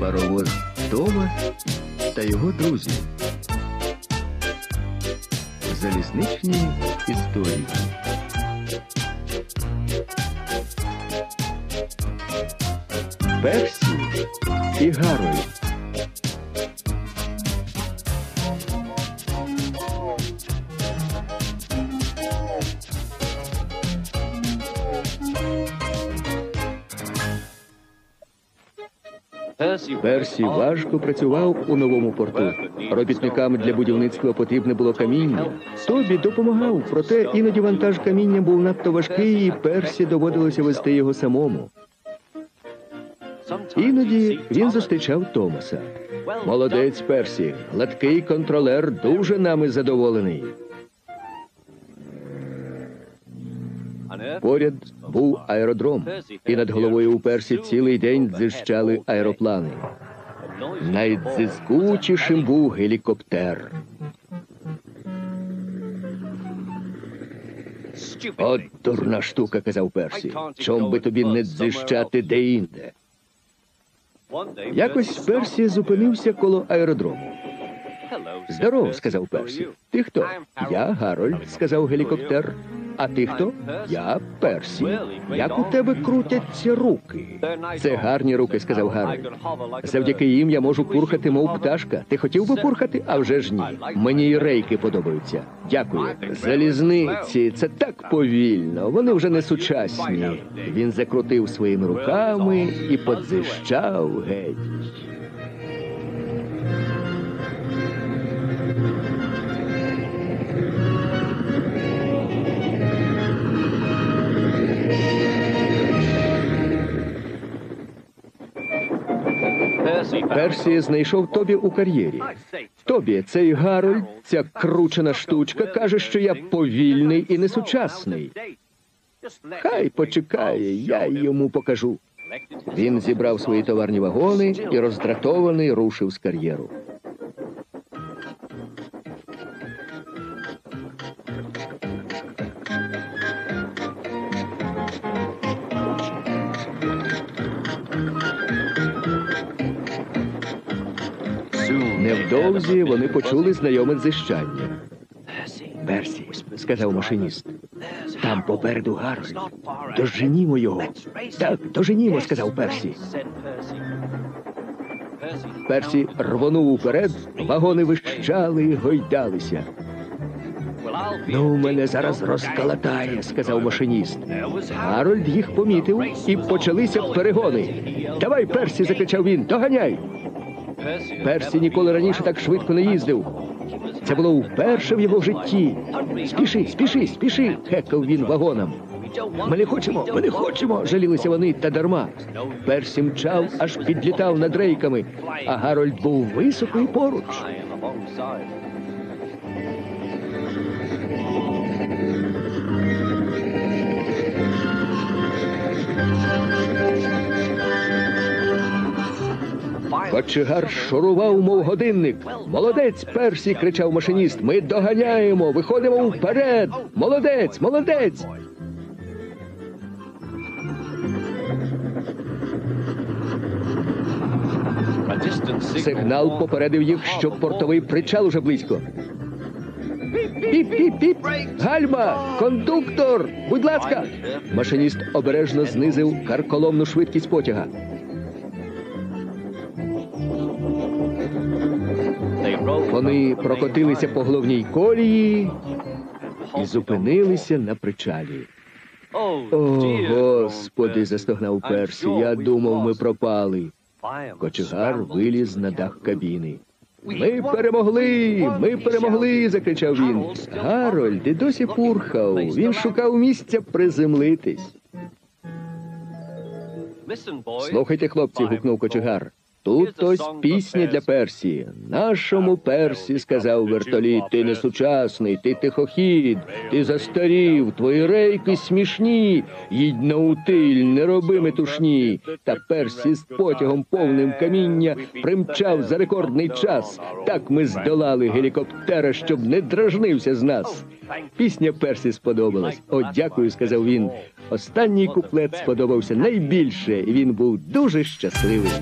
паровоз Тома та його друзі. Залізничні історії. Персі і Гарольд. Персі важко працював у новому порту. Робітникам для будівництва потрібне було каміння. Тобі допомагав, проте іноді вантаж каміння був надто важкий, і Персі доводилося вести його самому. Іноді він зустрічав Томаса. Молодець Персі, гладкий контролер, дуже нами задоволений. Поряд був аеродром, і над головою у Персі цілий день дзищали аероплани. Найдзискучішим був гелікоптер. От дурна штука, казав Персі. Чом би тобі не дзищати де-інде? Якось Персі зупинився коло аеродрому. Здоров, сказав Персі. Ти хто? Я Гарольд, сказав гелікоптер. А ти хто? Я Персі. Як у тебе крутяться руки? Це гарні руки, сказав Гарольд. Завдяки їм я можу пурхати, мов пташка. Ти хотів би пурхати? А вже ж ні. Мені і рейки подобаються. Дякую. Залізниці, це так повільно. Вони вже не сучасні. Він закрутив своїми руками і подзищав геть. Персі знайшов Тобі у кар'єрі. Тобі, цей Гарольд, ця кручена штучка, каже, що я повільний і несучасний. Хай почекає, я йому покажу. Він зібрав свої товарні вагони і роздратований рушив з кар'єру. Невдовзі вони почули знайоме дзищання. Персі, сказав машиніст. Там попереду Гарольд. Доженімо його. Так, доженімо, сказав Персі. Персі рвонув уперед, вагони вищали і гойдалися. Ну, мене зараз розкалатає, сказав машиніст. Гарольд їх помітив і почалися перегони. Давай, Персі, закричав він, доганяй. Персі ніколи раніше так швидко не їздив. Це було вперше в його житті. Спіши, спіши, спіши, хекав він вагоном. Ми не хочемо, ми не хочемо, жалілися вони та дарма. Персі мчав, аж підлітав над рейками, а Гарольд був високо і поруч. Кочегар шурував, мов годинник. Молодець, Персі, кричав машиніст. Ми доганяємо, виходимо вперед. Молодець, молодець. Сигнал попередив їх, що портовий причал уже близько. Піп-піп-піп! Гальма! Кондуктор! Будь ласка! Машиніст обережно знизив карколомну швидкість потяга. Вони прокотилися по головній колії і зупинилися на причалі. О, господи, застогнав Персі. Я думав, ми пропали. Кочегар виліз на дах кабіни. Ми перемогли! Ми перемогли! закричав він. Гарольд і досі пурхав. Він шукав місця приземлитись. Слухайте, хлопці, гукнув кочегар. Тут ось пісня для Персі. Нашому Персі, сказав вертоліт, ти не сучасний, ти тихохід, ти застарів, твої рейки смішні, їдь на утиль, не роби метушні. Та Персі з потягом повним каміння примчав за рекордний час. Так ми здолали гелікоптера, щоб не дражнився з нас. Пісня Персі сподобалась. О, дякую, сказав він. Останній куплет сподобався найбільше, і він був дуже щасливий.